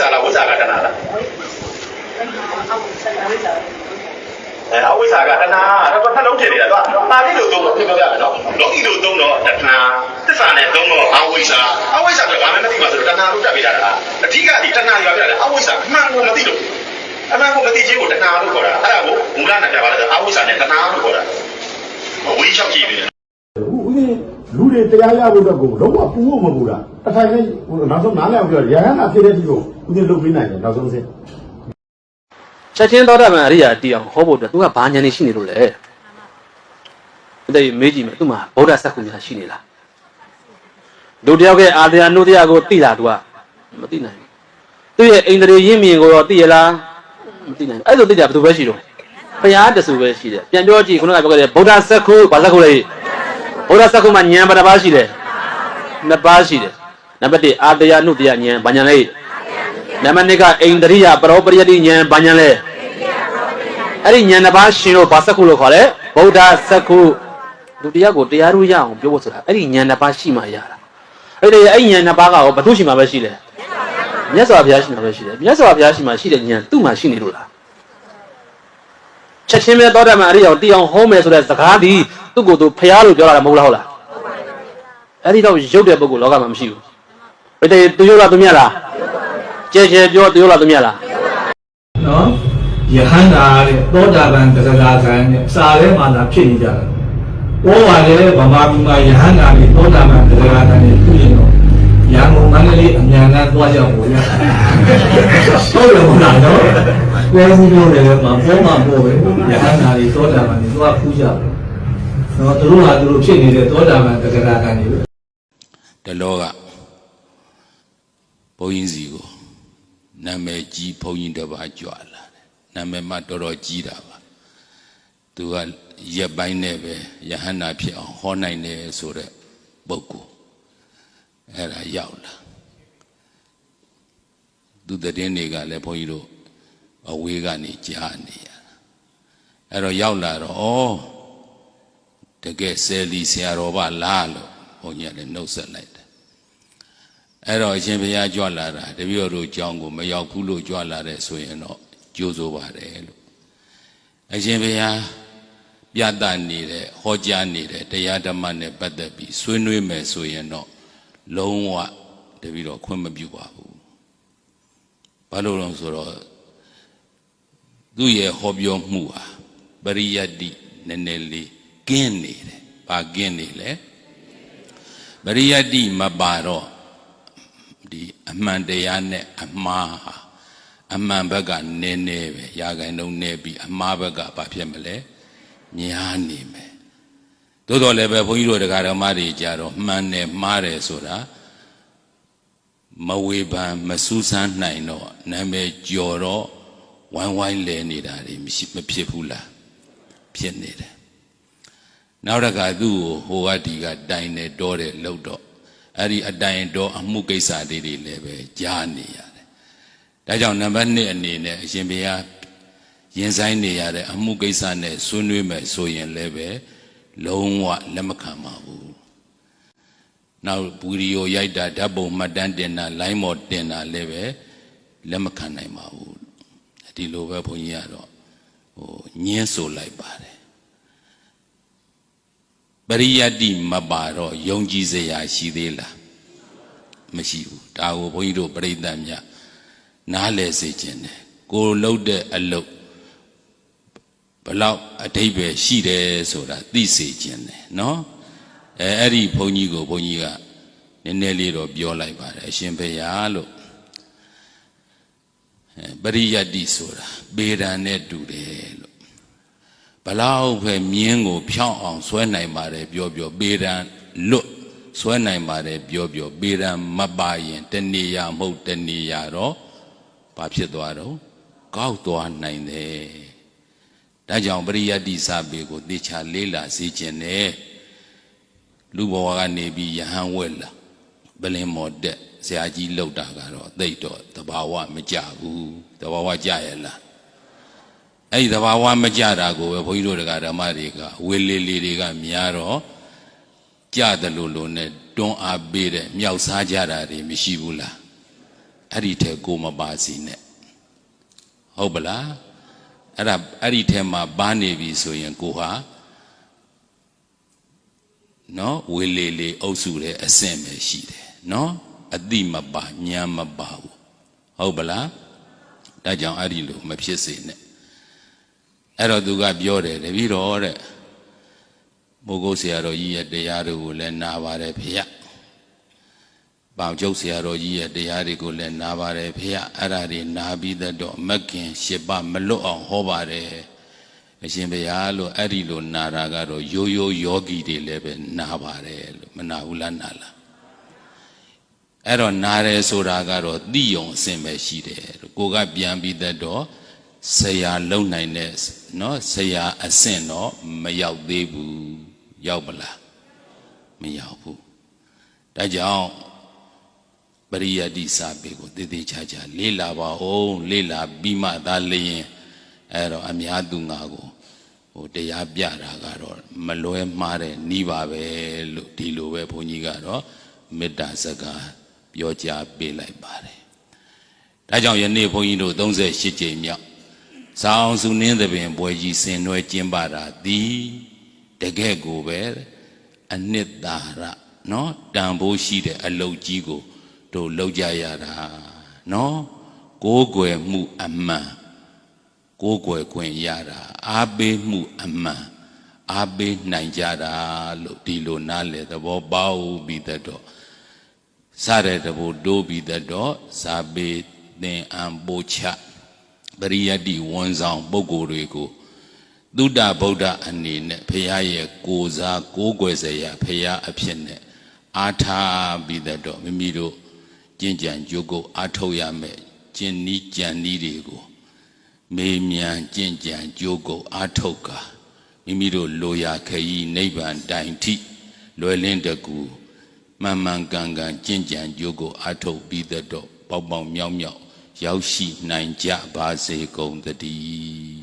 စာလားဝိဇ္ဇာကတဏှာလားအဲအဝိဇ္ဇာကတဏှာအဲ့တော့နှလုံးထည့်နေတာတော့ပါဠိလိုသုံးတော့ပြောပြမယ်နော်လောကီလိုသုံးတော့တဏှာသစ္စာနဲ့သုံးတော့အဝိဇ္ဇာအဝိဇ္ဇာကဘာမှမသိပါဆိုတော့တဏှာလို့တက်ပြတာလားအဓိကဒီတဏှာရွာပြတာအဝိဇ္ဇာအမှန်ကိုမသိလို့အမှန်ကိုမသိခြင်းကိုတဏှာလို့ခေါ်တာအဲ့ဒါကိုမူလနဲ့ပြပါလားအဝိဇ္ဇာနဲ့တဏှာလို့ခေါ်တာဝိရှောက်ကြည့်ပြီဦးဦးကြီး လူတွေတရားရဖို့အတွက်ကိုလုံးဝပူဖို့မပူတာတစ်ထိုင်နဲ့ဟိုနောက်ဆုံးနားလည်အောင်ပြောရဟန်းနာဖြစ်တဲ့ဒီကိုဦးကြီးလုပ်ပေးနိုင်တယ်နောက်ဆုံးစစ်ချက်ချင်းသောတာပန်အရိယာတီအောင်ဟောဖို့အတွက်သူကဘာဉာဏ်နေရှိနေလို့လဲတဲ့မေးကြည့်မယ်သူမှာဗုဒ္ဓစက္ကူများရှိနေလားလူတယောက်ကအာတရားနုတရားကိုသိတာသူကမသိနိုင်ဘူးသူရဲ့အိန္ဒြေရင်းမြင်ကိုတော့သိရလားမသိနိုင်ဘူးအဲ့လိုသိကြဘယ်သူပဲရှိတော့ဘုရားတဆူပဲရှိတယ်ပြန်ပြောကြည့်ခုနကပြောခဲ့တဲ့ဗုဒ္ဓစက္ကူဘာစက္ကူလဲ ဗုဒ္ဓစက္ကူမှာဉာဏ်ဘယ်နှပါးရှိလဲနှစ်ပါးရှိတယ်နံပါတ်1အာတရားနုတရားဉာဏ်ဘာဉာဏ်လဲနံပါတ်2ကအိန္ဒြိယပရောပရိယတိဉာဏ်ဘာဉာဏ်လဲအဲ့ဒီဉာဏ်တစ်ပါးရှင်လို့ဘာစက္ခုလို့ခေါ်လဲဗုဒ္ဓစက္ခုလူတရားကိုတရားรู้ရအောင်ပြောဖို့ဆိုတာအဲ့ဒီဉာဏ်တစ်ပါးရှိမှရတာအဲ့ဒီအဲ့ဒီဉာဏ်တစ်ပါးကရောဘသူရှိမှပဲရှိတယ်မြတ်စွာဘုရားရှိမှပဲရှိတယ်မြတ်စွာဘုရားရှိမှရှိတဲ့ဉာဏ်သူ့မှာရှိနေလို့လား ချက်ချင်းပဲသောတာပန်အရိယာကိုတရားဟောမယ်ဆိုတဲ့စကားဒီသူ့ကိုယ်သူဖျားလို့ပြောတာမဟုတ်လားဟုတ်လားအဲ့ဒီတော့ရုပ်တဲ့ပုဂ္ဂိုလ်လောကမှာမရှိဘူးဘယ်တည်းသူရုပ်လားသူမြတ်လားကြဲကြဲပြောသူရုပ်လားသူမြတ်လားနော်ယဟန္တာတဲ့သောတာပန်တဂရကံနဲ့စာထဲမှာသာဖြစ်နေကြတယ်။ဘောပါလေဗမာပြည်မှာယဟန္တာတွေသောတာပန်တဂရကံနဲ့ပြုရင်တော့ ရန်ကုန်မန္တလေးအမြန်နဲ့သွားကြဖို့ရ။ဟုတ်တယ်မဟုတ်လားနော်။ကိုယ်စီလို့လည်းမှာဘောမှာဘောပဲယဟန္တာတွေသောတာပန်တွေသွားဖူးကြတယ်။နော်သူတို့ဟာသူတို့ဖြစ်နေတဲ့သောတာပန်တဂရကံတွေပဲတလောကဘုန်းကြီးစီကိုနာမည်ကြီးဘုန်းကြီးတစ်ပါးကြွလာတယ်နာမည်မှတော်တော်ကြီးတာပါသူကရက်ပိုင်းနဲ့ပဲယဟန္တာဖြစ်အောင်ဟောနိုင်တယ်ဆိုတဲ့ပုဂ္ဂိုလ် အဲ့ဒါရောက်လာသူတည်င်းတွေကလည်းဘုန်းကြီးတို့အဝေးကနေကြားနေရတာအဲ့တော့ရောက်လာတော့ဩတကယ်ဆယ်လီဆရာတော်ပါလားလို့ဘုန်းကြီးကလည်းနှုတ်ဆက်လိုက်တယ်အဲ့တော့အရှင်ဘုရားကြွလာတာတပည့်တော်တို့ကြောင်းကိုမရောက်ဘူးလို့ကြွလာတယ်ဆိုရင်တော့ကြိုးစိုးပါတယ်လို့အရှင်ဘုရားပြသနေတဲ့ဟောကြားနေတဲ့တရားဓမ္မနဲ့ပတ်သက်ပြီးဆွေးနွေးမယ်ဆိုရင်တော့ လုံးဝတပည့်တော်ခွင့်မပြုပါဘူးဘာလို့လဲဆိုတော့သူ့ရဲ့ဟောပြောမှုဟာပရိယတ်တိနည်းနည်းလေးကင်းနေတယ်။ဘာကင်းနေလဲ။ပရိယတ်တိမပါတော့ဒီအမှန်တရားနဲ့အမှားဟာအမှန်ဘက်ကနည်းနည်းပဲရာဂိုင်လုံးနည်းပြီးအမှားဘက်ကဘာဖြစ်မလဲ။ညားနေမယ်။ သို့တော်လည်းပဲဘုန်းကြီးတို့တရားဓမ္မတွေကြတော့မှန်တယ်မှားတယ်ဆိုတာမဝေဖန်မစူးစမ်းနိုင်တော့နာမည်ကျော်တော့ဝိုင်းဝိုင်းလဲနေတာတွေမရှိမဖြစ်ဘူးလားဖြစ်နေတယ်နောက်တစ်ခါသူ့ကိုဟိုကဒီကတိုင်တယ်တောတယ်လှုပ်တော့အဲ့ဒီအတိုင်တော်အမှုကိစ္စတွေတွေလည်းပဲကြားနေရတယ်ဒါကြောင့်နံပါတ်1အနေနဲ့အရှင်ဘုရားရင်ဆိုင်နေရတဲ့အမှုကိစ္စနဲ့ဆွေးနွေးမယ်ဆိုရင်လည်းပဲ လုံးဝလက်မခံပါဘူးနောက်ဘူရီယိုရိုက်တာဓာတ်ပုံမှတ်တမ်းတင်တာလိုင်းမော်တင်တာလည်းပဲလက်မခံနိုင်ပါဘူးဒီလိုပဲဘုန်းကြီးကတော့ဟိုညင်းဆိုလိုက်ပါတယ်ပရိယတ္တိမပါတော့ယုံကြည်စရာရှိသေးလားမရှိဘူးဒါကိုဘုန်းကြီးတို့ပြိဿတ်မြတ်နားလဲစေခြင်းတယ်ကိုလှုပ်တဲ့အလုပ် ဘလောက်အတိတ်ပဲရှိတယ်ဆိုတာသိစေခြင်းတယ်နော်အဲအဲ့ဒီဘုန်းကြီးကိုဘုန်းကြီးကနည်းနည်းလေးတော့ပြောလိုက်ပါတယ်အရှင်ဘုရားလို့အဲပရိယတ္တိဆိုတာပေဒံနဲ့တူတယ်လို့ဘလောက်ပဲမြင်းကို ဖြောင်းအောင်ဆွဲနိုင်ပါတယ်ပြောပြောပေဒံလွတ်ဆွဲနိုင်ပါတယ်ပြောပြောပေဒံမပါရင်တဏီယာမဟုတ်တဏီယာတော့ဘာဖြစ်သွားတော့ကောက်သွားနိုင်တယ် ဒါကြောင့်ပရိယတ္တိစာပေကိုသေချာလေးလာစေခြင်းနဲ့လူဘဝကနေပြီးယဟန်ဝက်လာပလင်မော်တက်ဆရာကြီးလှုပ်တာကတော့သိတော့တဘာဝမကြဘူးတဘာဝကြရဲ့လားအဲ့ဒီတဘာဝမကြတာကိုပဲဘုန်းကြီးတို့တရားဓမ္မတွေကဝေလေးလေးတွေကများတော့ကြတယ်လို့လို့နဲ့တွန်းအားပေးတဲ့မြောက်စားကြတာတွေမရှိဘူးလားအဲ့ဒီထဲကိုမပါစီနဲ့ဟုတ်ပလား အဲ့ဒါအဲ့ဒီထဲမှာပါနေပြီဆိုရင်ကိုဟာနော်ဝေလေလေအုပ်စုတဲ့အဆင့်ပဲရှိတယ်နော်အတိမပါညာမပါဘူးဟုတ်ပလားဒါကြောင့်အဲ့ဒီလိုမဖြစ်စေနဲ့အဲ့တော့သူကပြောတယ်တပည့်တော်တဲ့မိုးကုတ်ဆရာတော်ကြီးရဲ့တရားတွေကိုလည်းနာပါတယ်ဖေရ ပေါင်ကျုပ်ဆရာတော်ကြီးရဲ့တရားတွေကိုလည်းနာပါတယ်ဖေရအဲ့ဒါတွေနာပြီးတတ်တော့မက်ကင်ရှစ်ပါမလွတ်အောင်ဟောပါတယ်အရှင်ဘုရားလို့အဲ့ဒီလိုနာတာကတော့ရိုးရိုးယောဂီတွေလည်းပဲနာပါတယ်လို့မနာဘူးလားနာလားအဲ့တော့နားတယ်ဆိုတာကတော့သိယုံအစင်ပဲရှိတယ်လို့ကိုကပြန်ပြီးတတ်တော့ဆရာလုံနိုင်တဲ့เนาะဆရာအစင်တော့မရောက်သေးဘူးရောက်ပလားမရောက်ဘူးဒါကြောင့် ပရိယတ်တိစာပေကိုတည်တည်ချာချာလေးလာပါအောင်လေးလာပြီးမှသာလျင်အဲ့တော့အများသူငါကိုဟိုတရားပြတာကတော့မလွဲမှားတဲ့နီးပါပဲလို့ဒီလိုပဲဘုန်းကြီးကတော့မေတ္တာစကားပြောကြားပေးလိုက်ပါတယ်ဒါကြောင့်ယနေ့ဘုန်းကြီးတို့38ကြိမ်မြောက်ဇာအောင်စုနင်းသဘင်ပွဲကြီးဆင်နွှဲကျင်းပတာသည်တကယ့်ကိုပဲအနှစ်သာရနော်တန်ဖိုးရှိတဲ့အလုတ်ကြီးကို တို့လောက်ကြရတာနော်ကိုးကွယ်မှုအမှန်ကိုးကွယ်ခွင့်ရတာအားပေးမှုအမှန်အားပေးနိုင်ကြတာလို့ဒီလိုနားလေသဘောပေါက်ပြီးတတ်တော့စတဲ့တဘူတိုးပြီးတတ်တော့ဇာပေသင်အံပို့ချပရိယတ္တိဝန်ဆောင်ပုဂ္ဂိုလ်တွေကိုသုဒ္ဓဗုဒ္ဓအနေနဲ့ဖရာရဲ့ကိုးစားကိုးကွယ်စရာဖရာအဖြစ်နဲ့အားထားပြီးတတ်တော့မိမိတို့ ကျင့်ကြံကြိုးကိုအားထုတ်ရမယ်ကျင့်နီးကြံနီးတွေကိုမေးမြန်းကျင့်ကြံကြိုးကိုအားထုတ်ကာမိမိတို့လိုရာခရီးနိဗ္ဗာန်တိုင်ထိလွယ်လင်းတကူမှန်မှန်ကန်ကန်ကျင့်ကြံကြိုးကိုအားထုတ်ပြီးတတ်တော့ပေါက်ပေါက်မြောက်မြောက်ရောက်ရှိနိုင်ကြပါစေကုန်သတည်း